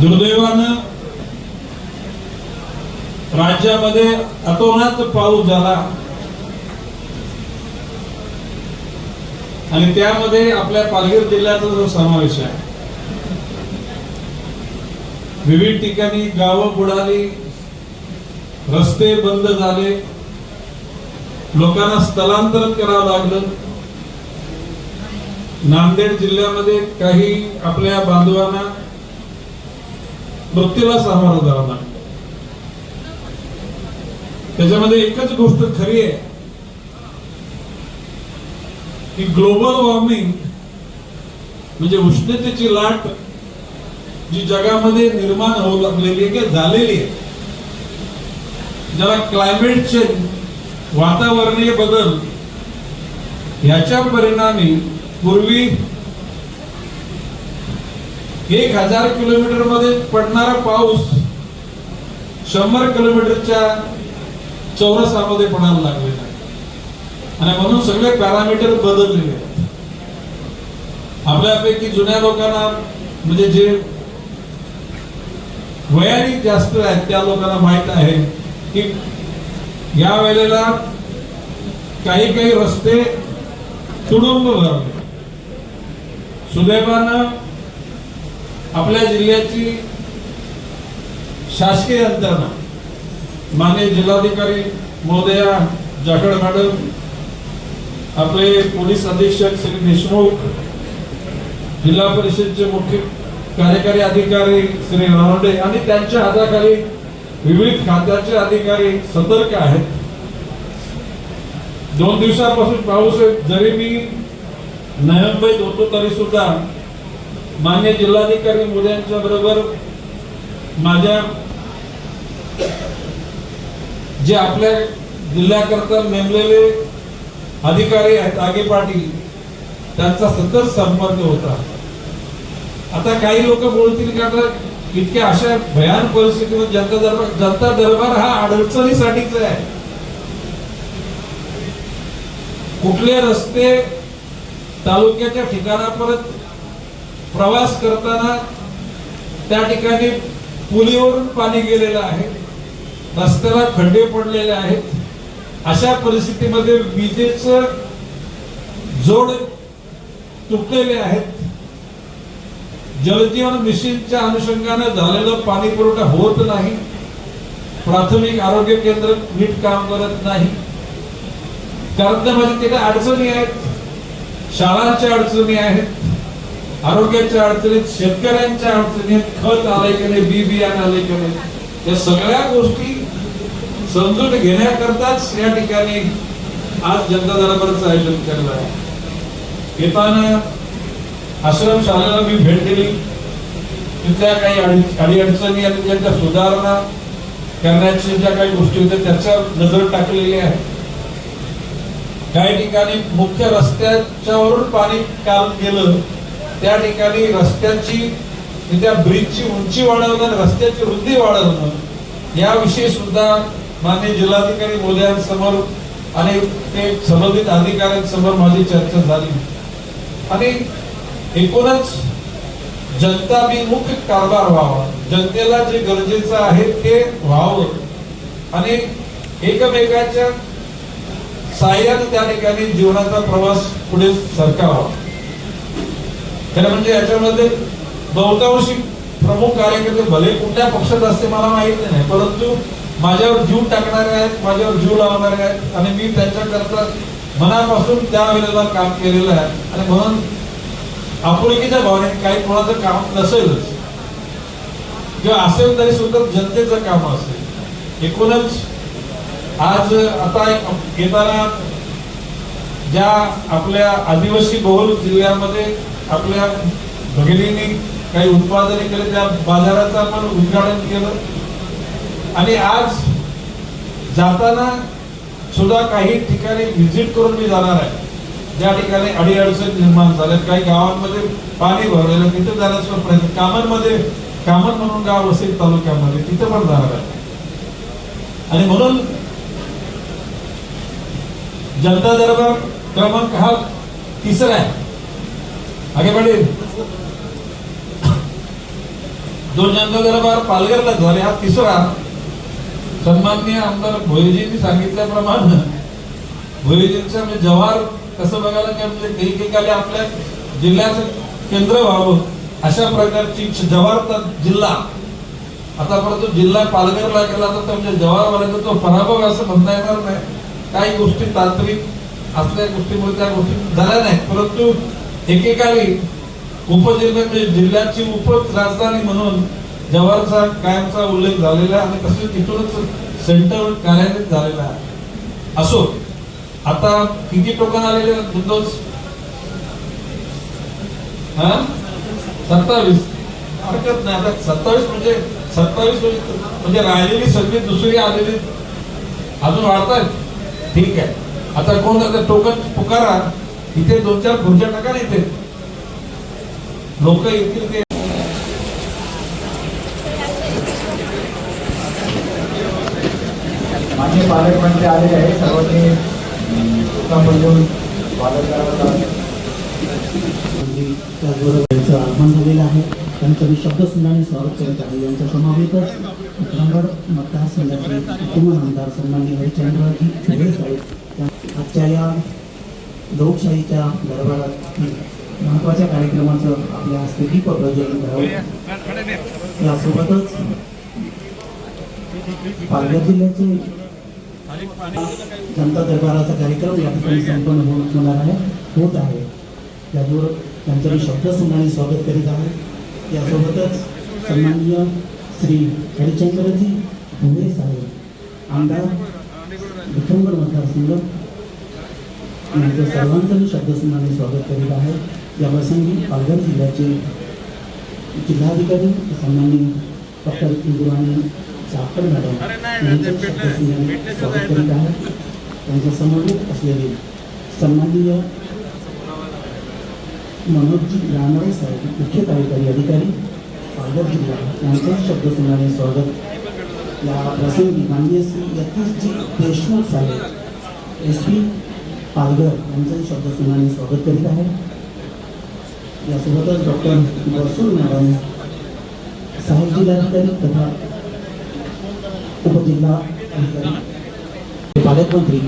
दुर्दैवानं राज्यामध्ये अतोनात पाऊस झाला. आणि त्यामध्ये आपल्या पालघर जिल्ह्याचा जो समावेश आहे विविध ठिकाणी गावं बुडाली रस्ते बंद झाले लोकांना स्थलांतर करावं लागलं. नांदेड जिल्ह्यामध्ये काही आपल्या बांधवांना मृत्यूला सामोरं जावं लागलं त्याच्यामध्ये एकच गोष्ट खरी आहे की ग्लोबल वॉर्मिंग म्हणजे उष्णतेची लाट जी जगामध्ये निर्माण होऊ लागलेली आहे किंवा झालेली आहे. ज्याला क्लायमेट चेंज वातावरणीय बदल याच्या परिणामी पूर्वी एक हजार किलोमीटरमध्ये पडणारा पाऊस शंभर किलोमीटरच्या चौरसामध्ये पडायला लागलेला आहे. आणि म्हणून सगळे पॅरामीटर बदललेले आहेत. आपल्यापैकी जुन्या लोकांना म्हणजे जे वयाने जास्त आहेत त्या लोकांना माहीत आहे की या वेळेला काही काही रस्ते तुडुंब भरले. सुदैवानं आपल्या जिल्ह्याची शासकीय यंत्रणा मान्य जिल्हाधिकारी महोदया जाखड मॅडम आपले पोलीस अधीक्षक श्री देशमुख जिल्हा परिषदचे मुख्य कार्यकारी अधिकारी श्री रानडे आणि त्यांच्या हाताखाली विविध खात्याचे अधिकारी सतर्क आहेत. दोन दिवसापासून पाऊस जरी मी नोव्हेंबरीत होतो तरी सुद्धा मान्य जिल्हाधिकारी मोद्यांच्या बरोबर माझ्या जे आपल्या जिल्ह्याकरता नेमलेले अधिकारी आहेत आगे पाटील त्यांचा सतत संपर्क होता. आता काही लोक बोलतील का आता इतक्या अशा भयान परिस्थितीमध्ये जनता दरबार जनता दरबार हा अडचणीसाठीच आहे. कुठले रस्ते तालुक्याच्या ठिकाणापर्यंत प्रवास करताना त्या ठिकाणी पुलीवरून पाणी गेलेलं आहे. रस्त्याला खड्डे पडलेले आहेत. अशा परिस्थितीमध्ये विजेच जोड तुटलेले आहेत. जलजीवन मिशनच्या अनुषंगाने झालेला पाणी पुरवठा होत नाही. प्राथमिक आरोग्य केंद्र नीट काम करत नाही. कारण तर म्हणजे तिथे अडचणी आहेत. शाळांच्या अडचणी आहेत. आरोग्याच्या अडचणीत शेतकऱ्यांच्या अडचणीत खत आलंय की नाही बी बियाणं आलंय की नाही या सगळ्या गोष्टी समजून घेण्याकरताच या ठिकाणी आज जनता दरबारचं आयोजन केलं आहे. येताना आश्रम शाळेला मी भेट दिली. तिथल्या काही अडी अडचणी आणि त्यांच्या सुधारणा करण्याच्या ज्या काही गोष्टी होत्या त्याच्यावर नजर टाकलेली आहे. काही ठिकाणी मुख्य रस्त्याच्यावरून पाणी काल गेलं. त्या ठिकाणी रस्त्याची त्या ब्रिजची उंची वाढवणं आणि रस्त्याची रुंदी वाढवणं याविषयी सुद्धा माननीय जिल्हाधिकारी मोदयांसमोर आणि ते संबंधित अधिकाऱ्यांसमोर माझी चर्चा झाली. आणि एकूणच जनता मुख्य कारभार व्हावा. जनतेला जे गरजेचं आहे ते व्हावं. आणि एकमेकाच्या साह्याने त्या ठिकाणी जीवनाचा प्रवास पुढे सरकावा. खरं म्हणजे याच्यामध्ये बहुतांशी प्रमुख कार्यकर्ते भले कुठल्या पक्षात असते मला माहिती नाही परंतु माझ्यावर जीव टाकणारे आहेत माझ्यावर जीव लावणारे आहेत आणि मी त्यांच्याकरता मनापासून त्या वेळेला काम केलेलं आहे. आणि म्हणून आपुलकीच्या भावनेत काही कोणाचं काम नसेलच. किंवा असेल तरी सुद्धा जनतेचं काम असेल. एकूणच आज आता एक येताना ज्या आपल्या आदिवासी बहुल जिल्ह्यामध्ये आपल्या भगिनींनी काही उत्पादने केले त्या बाजाराचं आपण उद्घाटन केलं. आणि आज जाताना सुद्धा काही ठिकाणी व्हिजिट करून मी जाणार आहे. ज्या ठिकाणी अडीअडचण निर्माण झाल्या काही गावांमध्ये पाणी भरलेलं तिथे जाण्याचा प्रयत्न कामांमध्ये कामन म्हणून गाव असेल तालुक्यामध्ये तिथे पण जाणार आहे. आणि म्हणून जनता दरबार क्रमांक हा तिसरा आहे. आगे बढ़े। दोन जनता दरबार पालघरला झाले हा तिसरा। सन्माननीय आमदार भोईजींनी सांगितल्याप्रमाणे भोईजींचं म्हणजे जव्हार कसं बघायला काय म्हणजे एकेकाले आपल्या जिल्ह्याचं केंद्र व्हावं अशा प्रकारची जव्हार तर जिल्हा. आतापर्यंत जिल्हा पालघरला गेला तर म्हणजे जव्हारवाल्याचा तो पराभव असं म्हणता येणार नाही. काही गोष्टी तांत्रिक असल्या गोष्टीमुळे त्या गोष्टी झाल्या नाहीत परंतु एकेकाळी उपजिल्हा जिल्ह्याची उप राजधानी म्हणून जवाहरचा कायमचा उल्लेख झालेला आहे आणि तसेच तिथूनच सेंटर कार्यान्वित झालेला आहे. असो आता किती टोकन आलेले दोन हा? सत्तावीस. हरकत नाही. आता सत्तावीस म्हणजे सत्तावीस म्हणजे, म्हणजे राहिलेली सगळी दुसरी आलेली अजून वाढतायत. ठीक आहे. आता कोण आता टोकन पुकारा? इथे दोन चार खुर्च्या टाका ना इथे. लोक येतील ते. मान्य पालकमंत्री आलेले आहे सर्वांनी उत्तम बोलून स्वागत करावं त्याचबरोबर त्यांचं आगमन झालेलं आहे. त्यांचं मी शब्दसुंदाने स्वागत करत आहे यांच्या समावेतच रामगड मतदारसंघाचे उपमन आमदार हरिचंद्रजी साहेब. आजच्या या लोकशाहीच्या दरबारात महत्त्वाच्या कार्यक्रमाचं आपल्या हस्ते दीप प्रज्वलन करावं. यासोबतच पालघर जिल्ह्याचे जनता दरबाराचा कार्यक्रम या ठिकाणी संपन्न हो- होणार आहे होत आहे. त्याचबरोबर त्यांचं मी शब्दसंघाने स्वागत करीत आहे. यासोबतच सन्माननीय श्री हरिचंद्रजी भुवे साहेब आमदार विक्रमगड मतदारसंघ यांचं सर्वांचं मी शब्दसंघाने स्वागत करीत आहे या प्रसंगी पालघर जिल्ह्याचे जिल्हाधिकारी सन्माननीय डॉक्टर इंदुराणी चाकण मॅडम यांचं शब्दसंघाने स्वागत करीत आहे त्यांच्या असलेले सन्माननीय मनोजजी रानडे साहेब मुख्य कार्यकारी अधिकारी पालघर जिल्हा यांचं शब्दसंघाने स्वागत या प्रसंगी माननीय श्री यतीशजी देशमुख साहेब एस पी पालघर यांचंही शब्दसंघाने स्वागत करीत आहे. यासोबतच डॉक्टर बसूर मॅडम साहेब जिल्हाधिकारी तथा उपजिल्हा अधिकारी. पालकमंत्री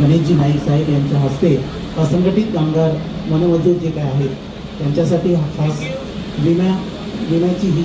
गणेशजी नाईक साहेब यांच्या हस्ते असंघटित कामगार वनमजूर जे काय आहेत त्यांच्यासाठी खास विम्या विम्याची ही